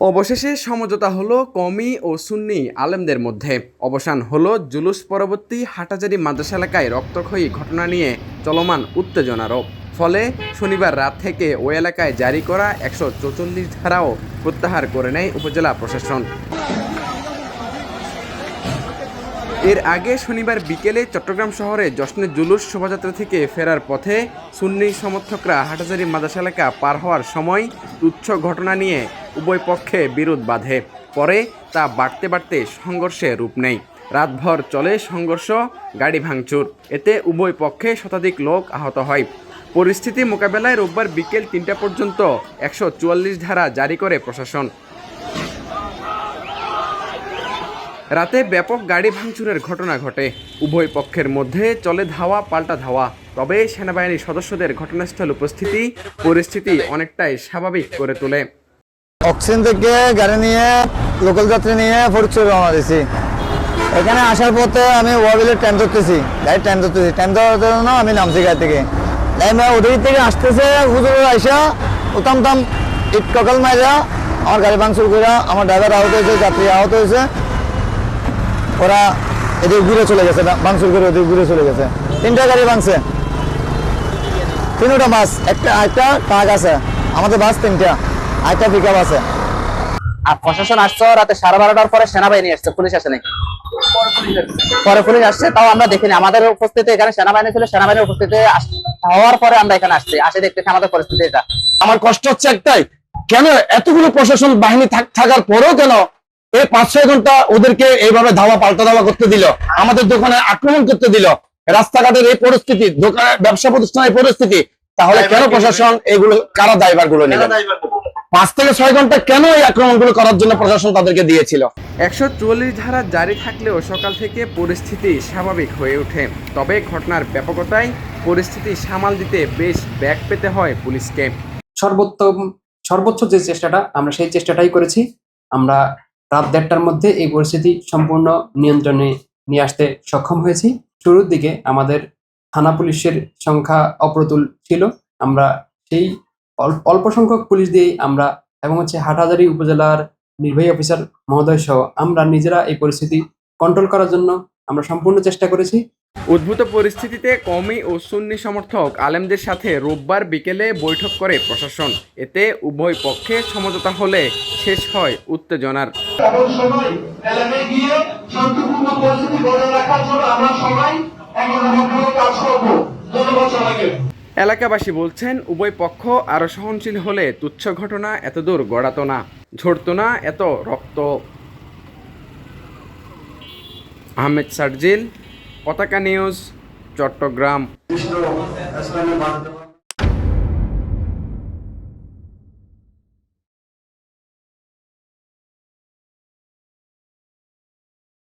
অবশেষে সমঝোতা হলো কমি ও সুন্নি আলেমদের মধ্যে। অবসান হলো জুলুস পরবর্তী হাটাজারি মাদ্রাসা এলাকায় রক্তক্ষয়ী ঘটনা নিয়ে চলমান উত্তেজনারও। ফলে শনিবার রাত থেকে ওই এলাকায় জারি করা একশো চৌচল্লিশ ধারাও প্রত্যাহার করে নেয় উপজেলা প্রশাসন। এর আগে শনিবার বিকেলে চট্টগ্রাম শহরে জশ্নে জুলুস শোভাযাত্রা থেকে ফেরার পথে সুন্নি সমর্থকরা হাটাজারি মাদ্রাসা এলাকা পার হওয়ার সময় তুচ্ছ ঘটনা নিয়ে উভয় পক্ষে বিরোধ বাঁধে। পরে তা বাড়তে বাড়তে সংঘর্ষে রূপ নেয়। রাতভর চলে সংঘর্ষ, গাড়ি ভাঙচুর। এতে উভয় পক্ষে শতাধিক লোক আহত হয়। পরিস্থিতি মোকাবেলায় রোববার বিকেল তিনটা পর্যন্ত একশো চুয়াল্লিশ ধারা জারি করে প্রশাসন। রাতে ব্যাপক গাড়ি ভাঙচুরের ঘটনা ঘটে। উভয় পক্ষের মধ্যে চলে ধাওয়া, পাল্টা ধাওয়া। তবে সেনাবাহিনীর সদস্যদের ঘটনাস্থল উপস্থিতি, পরিস্থিতি অনেকটাই স্বাভাবিক করে তোলে। অক্সিজেন থেকে গাড়ি নিয়ে লোকাল যাত্রী নিয়ে ফরিদপুর রওনা দিয়েছি এখানে আসার পথে আমি ওয়াবিলের টাইম ধরতেছি। গাড়ির টাইম ধরতেছি। টাইম ধরার জন্য আমি নামছি গাড়ি থেকে। টাইম ওদিক থেকে আসতেছে হুজুর আইসা, উতাম তাম ইট ককাল মাইরা আমার গাড়ি ভাঙচুর করে আমার ড্রাইভার আহত হয়েছে, যাত্রী আহত হয়েছে। ওরা এদিকে ঘুরে চলে গেছে ভাঙচুর করে ওদিকে ঘুরে চলে গেছে। তিনটা গাড়ি ভাঙছে। তিনটা বাস, একটা একটা ট্রাক আছে। আমাদের বাস তিনটা। একটা পিক আছে। আর প্রশাসন আসছে রাতে সাড়ে বারোটার পরে সেনাবাহিনী আসছে পুলিশ আসে নাই পরে পুলিশ আসছে তাও আমরা দেখিনি। আমাদের উপস্থিতি এখানে সেনাবাহিনী ছিল সেনাবাহিনীর উপস্থিতি হওয়ার পরে আমরা এখানে আসছি। আসে দেখতেছি আমাদের পরিস্থিতি এটা। আমার কষ্ট হচ্ছে একটাই কেন এতগুলো প্রশাসন বাহিনী থাকার পরেও কেন এই পাঁচ ছয় ঘণ্টা ওদেরকে এইভাবে ধাওয়া পাল্টা ধাওয়া করতে দিল? আমাদের দোকানে আক্রমণ করতে দিল? রাস্তাঘাটের এই পরিস্থিতি দোকানে ব্যবসা প্রতিষ্ঠানের এই পরিস্থিতি তাহলে কেন প্রশাসন এগুলো কারা দায়ভারগুলো নিল পাঁচ থেকে ছয় ঘণ্টা কেন এই আক্রমণগুলো করার জন্য প্রশাসন তাদেরকে দিয়েছিল? একশো চুয়াল্লিশ ধারা জারি থাকলেও সকাল থেকে পরিস্থিতি স্বাভাবিক হয়ে ওঠে। তবে ঘটনার ব্যাপকতায় পরিস্থিতি সামাল দিতে বেশ ব্যাগ পেতে হয় পুলিশকে। সর্বোত্তম সর্বোচ্চ যে চেষ্টাটা আমরা সেই চেষ্টাটাই করেছি। আমরা রাত দেড়টার মধ্যে এই পরিস্থিতি সম্পূর্ণ নিয়ন্ত্রণে নিয়ে আসতে সক্ষম হয়েছি। শুরুর দিকে আমাদের থানা পুলিশের সংখ্যা অপ্রতুল ছিল। আমরা সেই অল্প সংখ্যক পুলিশ দিয়েই আমরা এবং হচ্ছে হাটহাজারী উপজেলার নির্বাহী অফিসার মহোদয় সহ আমরা নিজেরা এই পরিস্থিতি কন্ট্রোল করার জন্য আমরা সম্পূর্ণ চেষ্টা করেছি। উদ্ভূত পরিস্থিতিতে কমি ও সুন্নি সমর্থক আলেমদের সাথে রোববার বিকেলে বৈঠক করে প্রশাসন। এতে উভয় পক্ষে সমঝোতা হলে শেষ হয় উত্তেজনার। আমরা সবাই কাজ করব। এলাকাবাসী বলছেন, উভয় পক্ষ আরও সহনশীল হলে তুচ্ছ ঘটনা এতদূর গড়াতো না, ঝরত না এত রক্ত। আহমেদ সার্জিল, পতাকা নিউজ, চট্টগ্রাম।